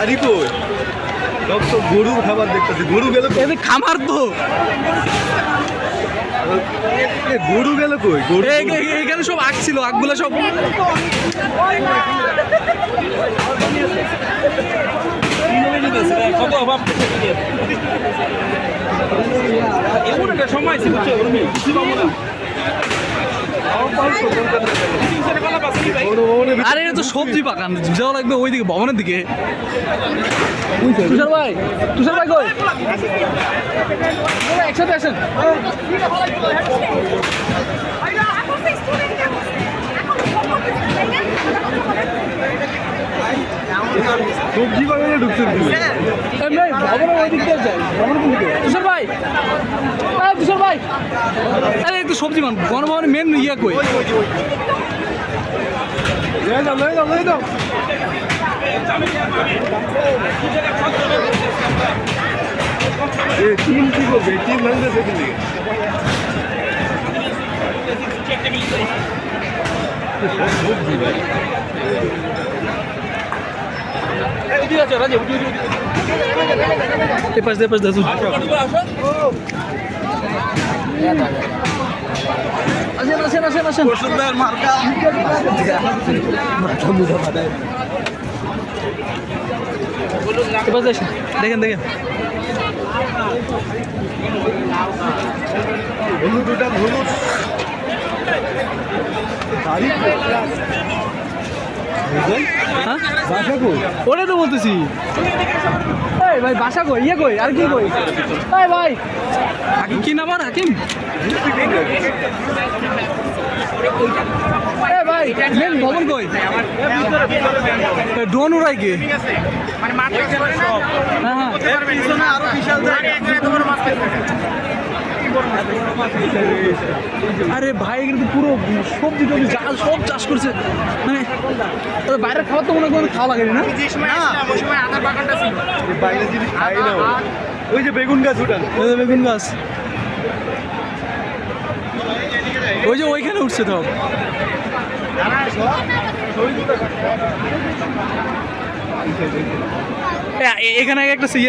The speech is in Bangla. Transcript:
কই? সব তো গরুর খাবার দেখতেছি। গরু গেল কই? এদের খামার তো। এ, গরু গেল কই? গরু এখানে সব আগ ছিল আগগুলো সব। গরু ভবনের ভিতরে- আরে এটা তো সবজি বাগান। যাওয়া লাগবে ওইদিকে ভবনের দিকে। তুষার ভাই তুষার ভাই কই? একসাথে আসেন। সবজি বাগানে ঢুকছেন তুমি? এমনি ভবনের ওই দিক দিয়ে যাই ভবনের দিকে তুষার ভাই। আরে তুষার ভাই। আরে একটু সবজি মান গণভবনের মেন ইয়া কই? লয়ে যাও লয়ে যাও লয়ে যাও। টিম কি করবে? টিম ভাঙতেছে কি লিগে? সবজি ভাই এ পাশ দিয়ে পাশ দিয়ে আসেন। আসেন আসেন আসেন ওষুধের মার্কা। এ পাশ দিয়ে আসেন। দেখেন দেখেন। হলুদ ওটা হলুদ। গাড়ি হ্যাঁ বাসা কই ওটাই তো বলতেছি। এই ভাই বাসা কই ইয়ে কই? আর কি কই? এই ভাই। হাকিম কি নাম আর হাকিম? এ ভাই মেন ভবন কই? ড্রোন উড়াই কে? হ্যাঁ হ্যাঁ। পিছনে আরও ভাই কিন্তু পুরো সবজি টবজি জাল সব চাষ করছে। মানে বাইরের খাবার তো মনে করেন খাওয়া লাগে না। বাইরে জিনিস খাই না ওই যে বেগুন গাছ উঠান। ওই যে বেগুন গাছ। ওই যে ওইখানে উঠছে তো। এখানে একটা সিয়া